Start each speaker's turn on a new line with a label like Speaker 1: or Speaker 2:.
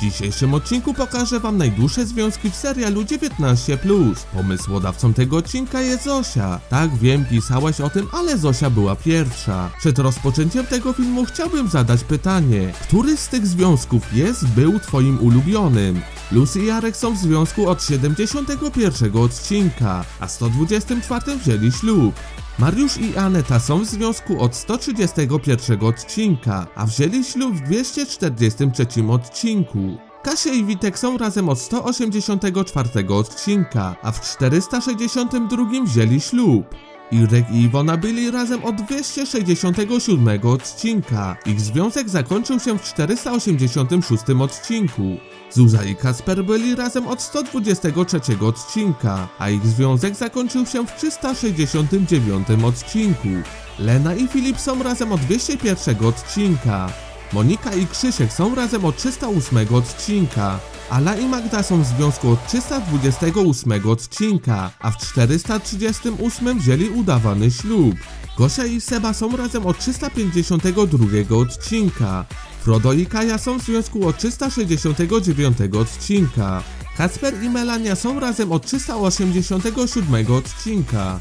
Speaker 1: W dzisiejszym odcinku pokażę wam najdłuższe związki w serialu 19+. Pomysłodawcą tego odcinka jest Zosia. Tak wiem, pisałaś o tym, ale Zosia była pierwsza. Przed rozpoczęciem tego filmu chciałbym zadać pytanie. Który z tych związków jest, był twoim ulubionym? Lucy i Arek są w związku od 71 odcinka, a 124 wzięli ślub. Mariusz i Aneta są w związku od 131 odcinka, a wzięli ślub w 243 odcinku. Kasia i Witek są razem od 184 odcinka, a w 462 wzięli ślub. Irek i Iwona byli razem od 267 odcinka. Ich związek zakończył się w 486 odcinku. Zuza i Kasper byli razem od 123 odcinka, a ich związek zakończył się w 369 odcinku. Lena i Filip są razem od 201 odcinka. Monika i Krzysiek są razem od 308 odcinka. Ala i Magda są w związku od 328 odcinka, a w 438 wzięli udawany ślub. Gosia i Seba są razem od 352 odcinka. Frodo i Kaja są w związku od 369 odcinka. Kacper i Melania są razem od 387 odcinka.